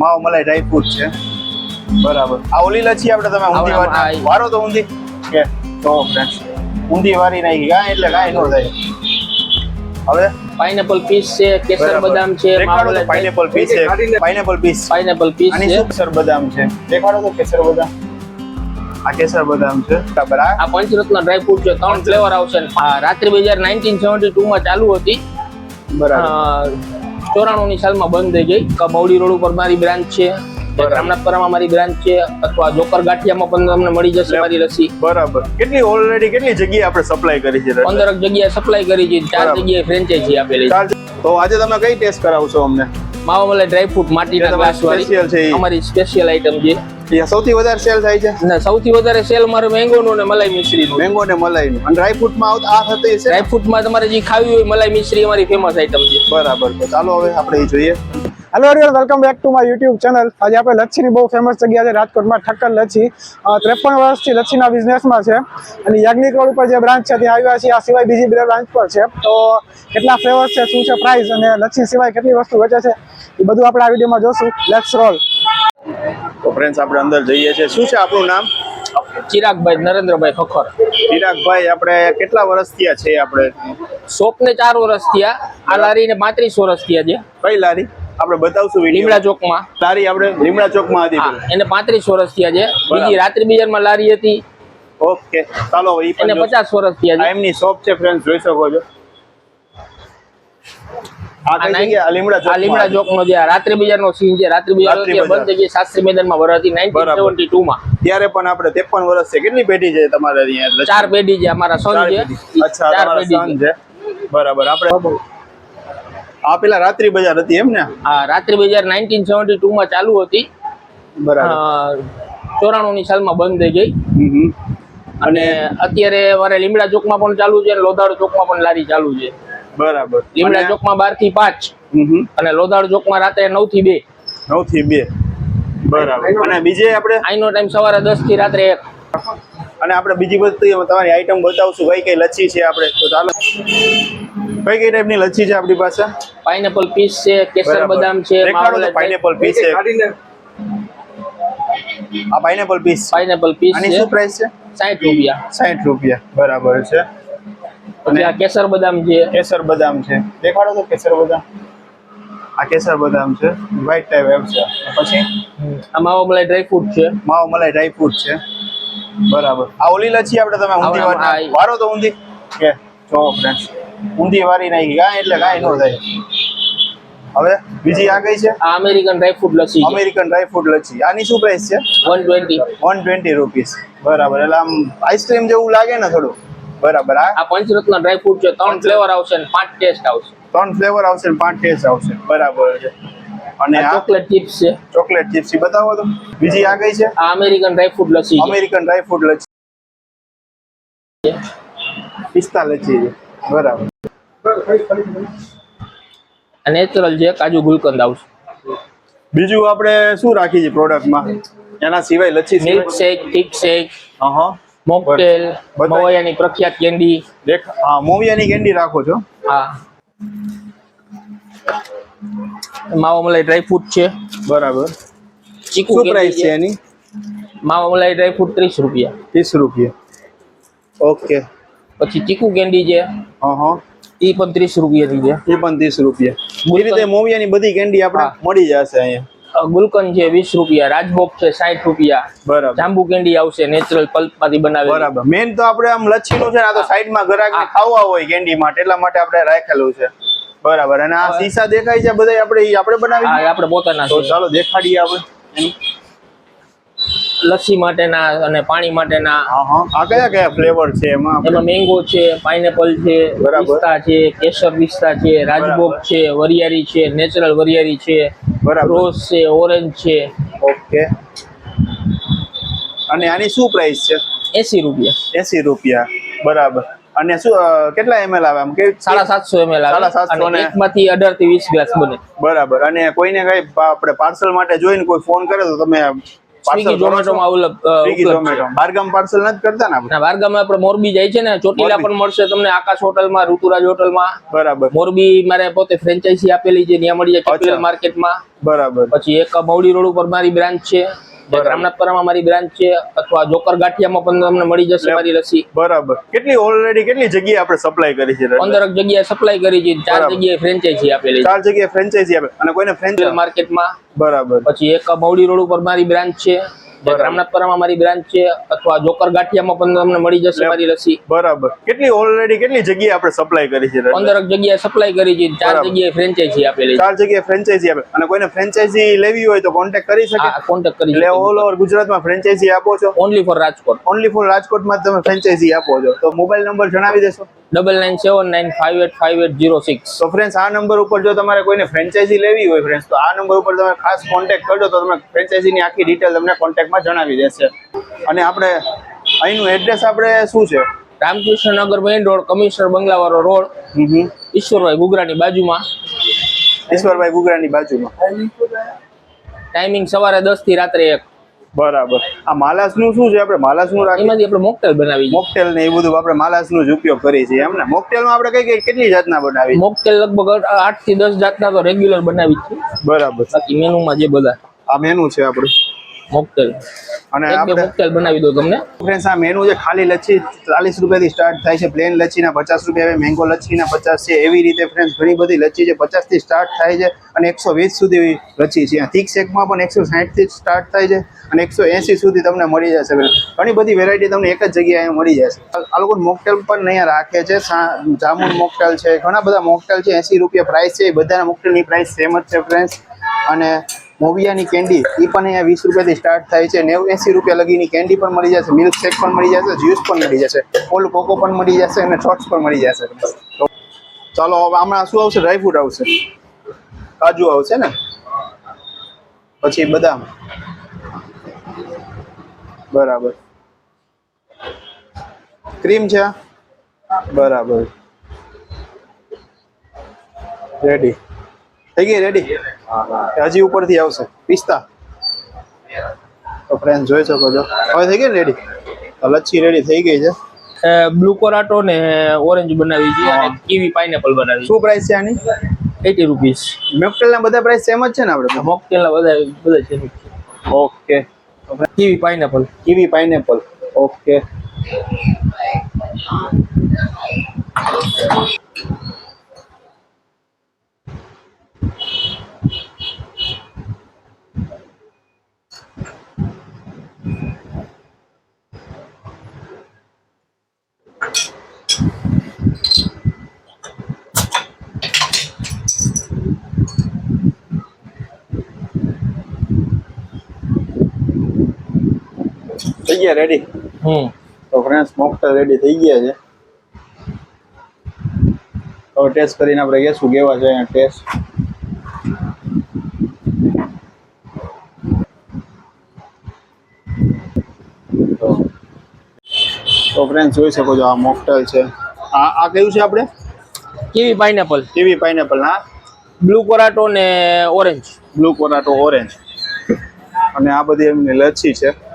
માવો મલાઈ dry fruit છે. બરાબર. આ ઓલી લચ્છી આપણે તમે ઊંધી વાળી વારો તો ઊંધી? કે તો ફ્રેન્ડ્સ ઊંધી વારી નાખી. કાંઈ એટલે ગાય નો થાય. હવે? પાઇનેપલ પીસ છે કેસર બદામ છે માવો પાઇનેપલ પીસ છે. પાઇનેપલ પીસ પાઇનેપલ પીસ અને કેસર બદામ છે? દેખાડો તો કેસર બદામ. આ કેસર બદામ છે. બરાબર આ? પંચરત્ન ડ્રાય ફ્રૂટ છે. ત્રણ ફ્લેવર આવશે આ રાત્રિ બજાર નાઇન્ટીન સેવન્ટી ટુ માં ચાલુ હતી. બરાબર. ચોરાણું ની સાલમાં બંધ થઈ ગઈ. કબૌડી રોડ ઉપર મારી બ્રાન્ચ છે. રામનાથપુરામાં મારી બ્રાન્ચ છે અથવા જોકર ગાંઠિયામાં પણ તમને મળી જશે મારી રસી. બરાબર. કેટલી ઓલરેડી કેટલી જગ્યાએ આપણે સપ્લાય કરી છે પંદરક જગ્યાએ સપ્લાય કરી છે ચાર જગ્યાએ ફ્રેન્ચાઇઝી આપેલી તો આજે તમે કઈ ટેસ્ટ કરાવશો અમને? માવા મલાઈ ડ્રાય ફ્રૂટ માટીના ગ્લાસ વાળી. છે. અમારી સ્પેશિયલ આઈટમ છે. એ સૌથી વધારે સેલ થાય છે? અને સૌથી વધારે સેલ મારે મેંગો નું અને મલાઈ મિશ્રીનું. મેંગો ને મલાઈ નું. અને ડ્રાયમાં આવતા આ થતી છે ડ્રાયમાં તમારે જે ખાવી હોય મલાઈ મિશ્રી અમારી ફેમસ આઈટમ છે. બરાબર તો ચાલો હવે આપણે એ જોઈએ. Hello હરિયલ welcome back to my YouTube channel આજે આપણે લચ્છીની બહુ ફેમસ જગ્યા છે રાજકોટમાં ઠક્કર લચ્છી. ત્રેપન વર્ષથી લચ્છીના બિઝનેસમાં છે. અને યાજ્ઞિક રોડ ઉપર જે બ્રાન્ચ છે ત્યાં આવ્યા છીએ. આ સિવાય બીજી બે બ્રાન્ચ પર છે. તો કેટલા ફ્લેવર્સ છે શું છે પ્રાઇસ અને લચ્છી સિવાય કેટલી વસ્તુ વેચે છે? એ બધું આપણે આ વિડીયોમાં જોશું. લેટ્સ રોલ તો ફ્રેન્ડ્સ આપણે અંદર જઈએ છીએ. શું છે આપણું નામ? ચિરાગભાઈ નરેન્દ્રભાઈ ખખર. ચિરાગભાઈ આપણે કેટલા વર્ષ થયા છે આપણે? શોપ ને ચાર વર્ષ થયા. આ લારીને પાંત્રીસ વર્ષ થયા છે. કઈ લારી? આપણે બતાવશું લીમડા ચોકમાં. લારી આપણે લીમડા ચોકમાં હતી એને પાંત્રીસ વર્ષ થયા છે. બીજી રાત્રિ બજારમાં લારી હતી. ઓકે ચાલો એને પચાસ વર્ષ થયા છે. એમની શોપ છે ફ્રેન્ડ જોઈ શકો છો. આ કઈ નાઈ- જગ્યા આ લીમડા આ લીમડા ચોક ચોક નો જે રાત્રિ બજાર નો સીન છે રાત્રિ બજાર રાત્રિ અત્યારે બજાર. બંધ થઈ ગઈ શાસ્ત્રી મેદાનમાં ભરાતી નાઇન્ટીન સેવન્ટી ટુ માં. ત્યારે પણ આપણે 53 વર્ષ છે કેટલી પેઢી છે તમારે ચાર પેઢી છે અમારા સન છે. અચ્છા ચાર પેઢી છે. છે. બરાબર આપણે આ પેલા રાત્રિ બજાર હતી એમ ને હા રાત્રિ બજાર નાઇન્ટીન સેવન્ટી ટુ માં ચાલુ હતી. બરાબર. ચોરાણું ની સાલમાં બંધ થઈ ગઈ. અને અત્યારે મારે લીમડા ચોકમાં પણ ચાલુ છે અને ચોક ચોકમાં પણ લારી ચાલુ છે. બરાબર. લીમડા ચોકમાં બારથી પાંચ. અને લોધાડ ચોકમાં રાત્રે નવથી બે. નવથી બે. બરાબર. અને બીજે આપણે આઈનો ટાઈમ સવારે દસથી રાત્રે એક. અને આપણે બીજી બધી તમારી આઈટમ બતાવશું. કઈ કઈ લચ્છી છે આપણે. તો ચાલો. કઈ કઈ ટાઈપની લચ્છી છે આપણી પાસે? પાઇનેપલ પીસ છે કેસર બદામ છે પાઇનેપલ પીસ છે. આ પાઇનેપલ પીસ પાઇનેપલ પીસ આની શું પ્રાઇસ છે? 60 રૂપિયા. 60 રૂપિયા. બરાબર છે. પછી આ કેસર બદામ છે. કેસર બદામ છે. દેખાડો તો કેસર બદામ. આ કેસર બદામ છે. વ્હાઈટ ટાઈપ એમ છે. પછી? આ માવો મલાઈ ડ્રાય ફ્રૂટ છે. માવો મલાઈ ડ્રાય ફ્રૂટ છે. બરાબર. આ ઓલી લચ્છી આપણે તમે ઊંધી આ- વારો તો ઊંધી? કે જો ફ્રેન્ડ્સ ઊંધી વારી નાખી. કાંઈ એટલે કાંઈ ન થાય. હવે બીજી આ કઈ છે? આ American dry fruit lassi American dry fruit લચ્છી. આની શું પ્રાઇસ છે? One twenty one twenty rupees બરાબર. એટલે આમ આઈસ્ક્રીમ જેવું લાગે ને થોડું? બરાબર આ પંચરત્ન ડ્રાય ફ્રૂટ છે ત્રણ ફ્લેવર આવશે અને પાંચ ટેસ્ટ આવશે. ત્રણ ફ્લેવર આવશે અને પાંચ ટેસ્ટ આવશે. બરાબર છે. અને આ ચોકલેટ ચિપ્સ છે. ચોકલેટ ચિપ્સ બતાવો તો. બીજી આ કઈ છે? આ American dry fruit lassi American dry fruit લચ્છી પિસ્તા લસ્સી છે. બરાબર. નેચરલ છે કાજુ ગુલકંદ આવશે. બીજું આપણે શું રાખી છે પ્રોડક્ટમાં એના સિવાય લચ્છી મિલ્ક શેક ટીક શેક હા મોકટેલ બધાય. પ્રખ્યાત કેન્ડી. દેખ હા મોવિયાની કેન્ડી રાખો છો. હા. માવા મલાઈ ડ્રાય ફ્રૂટ છે. બરાબર. ચીકુ પ્રાઇસ છે? એની? માવા મલાઈ ડ્રાય ફ્રૂટ ત્રીસ રૂપિયા. ત્રીસ રૂપિયા. ઓકે. પછી ચીકુ કેન્ડી છે. હા હા એ પણ ત્રીસ રૂપિયાની છે. એ પણ ત્રીસ રૂપિયા. એ રીતે મોવિયાની બધી કેન્ડી આપણે મળી જશે અહીંયા. ગુલકંદ છે વીસ રૂપિયા રાજભોગ છે સાઠ રૂપિયા બરાબર. જાંબુ કેન્ડી આવશે નેચરલ પલ્પમાંથી બનાવે બરાબર. મેન તો આપણે આમ લચ્છીનું છે ને આ તો સાઈડમાં ગ્રાહકને ખાવા હોય કેન્ડી માટે એટલા માટે આપણે રાખેલું છે. બરાબર. અને આ સીસા દેખાય છે બધા આપણે આપણે બનાવી આપણે પોતાના તો ચાલો દેખાડીએ આપણે. લસ્સી માટેના અને પાણી માટેના. હા હા. આ કયા કયા ફ્લેવર છે એમાં? એમાં મેંગો છે પાઇનેપલ છે. પિસ્તા છે કેસર પિસ્તા છે રાજભોગ છે વરિયાળી છે નેચરલ વરિયાળી છે. બરાબર. રોઝ છે ઓરેન્જ છે. ઓકે. અને આની શું પ્રાઇસ છે? એસી રૂપિયા. એસી રૂપિયા. બરાબર. અને શું કેટલા એમએલ આવે આમ? કે સાડા સાતસો એમએલ સાડા સાતસો ને- એકમાંથી અઢારથી વીસ ગ્લાસ બને. બરાબર. અને કોઈને કઈ આપણે પાર્સલ માટે જોઈને કોઈ ફોન કરે તો તમે સ્વિગી ઝોમેટોમાં ઉપલબ્ધ બારગામ પાર્સલ નથી કરતા ને આપણે? ના આપણે મોરબી જાય છે ને ચોટીલા પણ મળશે તમને આકાશ હોટલમાં ઋતુરાજ હોટલમાં બરાબર. મોરબી મારે પોતે ફ્રેન્ચાઇઝી આપેલી છે ત્યાં મળી જાય. કેપિટલ માર્કેટમાં બરાબર. પછી એક મવડી રોડ ઉપર મારી બ્રાન્ચ છે. એક રામનાથપરામાં મારી બ્રાન્ચ છે અથવા જોકર ગાંઠિયામાં પણ તમને મળી જશે મારી લસી બરાબર. કેટલી ઓલરેડી કેટલી જગ્યાએ આપણે સપ્લાય કરી છે પંદરક જગ્યાએ સપ્લાય કરી છે ચાર જગ્યાએ ફ્રેન્ચાઇઝી આપેલી ચાર જગ્યાએ ફ્રેન્ચાઇઝી આપે. અને કોઈને ફ્રેન્ચાઇઝી માર્કેટમાં બરાબર. પછી એક મવડી રોડ ઉપર મારી બ્રાન્ચ છે એક બરાબર. રામનાથપરામાં મારી બ્રાન્ચ છે અથવા જોકર ગાંઠિયામાં પણ તમને મળી જશે મારી રસી. બરાબર. કેટલી ઓલરેડી કેટલી જગ્યાએ આપણે સપ્લાય કરી છે પંદરક જગ્યાએ સપ્લાય કરી છે ચાર જગ્યાએ ફ્રેન્ચાઇઝી આપેલી ચાર જગ્યાએ ફ્રેન્ચાઇઝી આપે. અને કોઈને ફ્રેન્ચાઇઝી લેવી હોય તો કોન્ટેક્ટ કરી શકે. હા કોન્ટેક્ટ કરી એટલે ઓલ ઓવર ગુજરાતમાં ફ્રેન્ચાઇઝી આપો છો. Only for Rajkot. Only for રાજકોટમાં તમે ફ્રેન્ચાઇઝી આપો છો. તો મોબાઈલ નંબર જણાવી દેશો. Double nine seven nine five eight five eight zero six તો ફ્રેન્ડ્સ આ નંબર ઉપર જો તમારે કોઈને ફ્રેન્ચાઇઝી લેવી હોય ફ્રેન્ડ્સ તો આ નંબર ઉપર તમે ખાસ કોન્ટેક્ટ કરજો. તો તમે ફ્રેન્ચાઇઝીની આખી ડિટેલ તમને કોન્ટેક્ટમાં જણાવી દેશે. અને આપણે અહીંનું એડ્રેસ આપણે શું છે? Ramkrishna Nagar main road commissioner બંગલાવાળો road. Ishwarbhai ગુગરાની બાજુમાં. ઈશ્વરભાઈ ગુગરાની બાજુમાં. ટાઈમિંગ સવારે દસથી રાત્રે એક. બરાબર. આ માલાસનું શું છે? આપણે માલાસનું રાખીએ. એમાંથી આપણે મોકટેલ બનાવી મોકટેલ ને એ બધું આપણે માલાસનું જ ઉપયોગ કરીએ છીએ એમ ને? મોકટેલમાં આપણે કઈ કઈ કેટલી જાતના બનાવી મોકટેલ લગભગ આઠથી દસ જાતના તો રેગ્યુલર બનાવી છે. બરાબર. બાકી મેનુમાં જે બધા. આ મેનુ છે આપણું. મોકટેલ. અને આપણે મોકટેલ બનાવી દો તમને. ફ્રેન્ડ્સ આ મેનુ છે ખાલી લચ્છી ચાલીસ રૂપિયાથી સ્ટાર્ટ થાય છે પ્લેન લચ્છીના પચાસ રૂપિયા મેંગો લચ્છીના પચાસ છે એવી રીતે ફ્રેન્ડ્સ ઘણી બધી લચ્છી છે પચાસથી સ્ટાર્ટ થાય છે અને એકસો વીસ સુધી લચ્છી છે. થીક શેકમાં પણ એકસો સાઠથી સ્ટાર્ટ થાય છે અને એકસો એંસી સુધી તમને મળી જશે. ઘણી બધી વેરાયટી તમને એક જ જગ્યાએ મળી જશે. આ લોકો મોકટેલ પણ અહીંયા રાખે છે જામુન મોકટેલ છે ઘણા બધા મોકટેલ છે એંસી રૂપિયા પ્રાઇસ છે એ બધાના મોકટેલની પ્રાઇસ સેમ જ છે ફ્રેન્ડ્સ અને મોવિયાની કેન્ડી એ પણ અહીંયા વીસ રૂપિયાથી સ્ટાર્ટ થાય છે. નેવું, એંસી રૂપિયા લગીની કેન્ડી પણ મળી જશે. મિલ્ક શેક પણ મળી જશે જ્યુસ પણ મળી જશે ઓલ કોકો પણ મળી જશે અને શોર્ટ્સ પણ મળી જશે. ચાલો, હવે હમણાં શું આવશે? ડ્રાયફ્રૂટ આવશે. કાજુ આવશે ને? પછી બદામ. બરાબર. ક્રીમ છે બરાબર. રેડી થઈ ગઈ રેડી હજી ઉપરથી આવશે. પિસ્તા. તો ફ્રેન્ડ જોઈ શકો છો. હવે થઈ ગઈ રેડી લચ્છી રેડી થઈ ગઈ છે. બ્લુ કોરાટો ને ઓરેન્જ બનાવી છે અને કીવી પાઇનેપલ બનાવી શું પ્રાઇસ છે આની? એટી રૂપીસ મેકટેલના બધા પ્રાઇસ સેમ જ છે ને આપણે મોકટેલ ના બધા બધા છે. Okay. Kiwi pineapple kiwi pineapple okay. થઈ ગયા રેડી હમ. તો ફ્રેન્ડ્સ મોકટેલ રેડી થઈ ગયા છે. હવે ટેસ્ટ કરીને આપણે કહેશું કેવા છે અહીંયા ટેસ્ટ તો ફ્રેન્ડ્સ જોઈ શકો છો આ મોકટેલ છે. આ આ કયું છે આપણે? કીવી પાઇનેપલ કીવી પાઇનેપલ ના બ્લુ કોરાટો ને ઓરેન્જ બ્લુ કોરાટો ઓરેન્જ અને આ બધી એમની લચ્છી છે.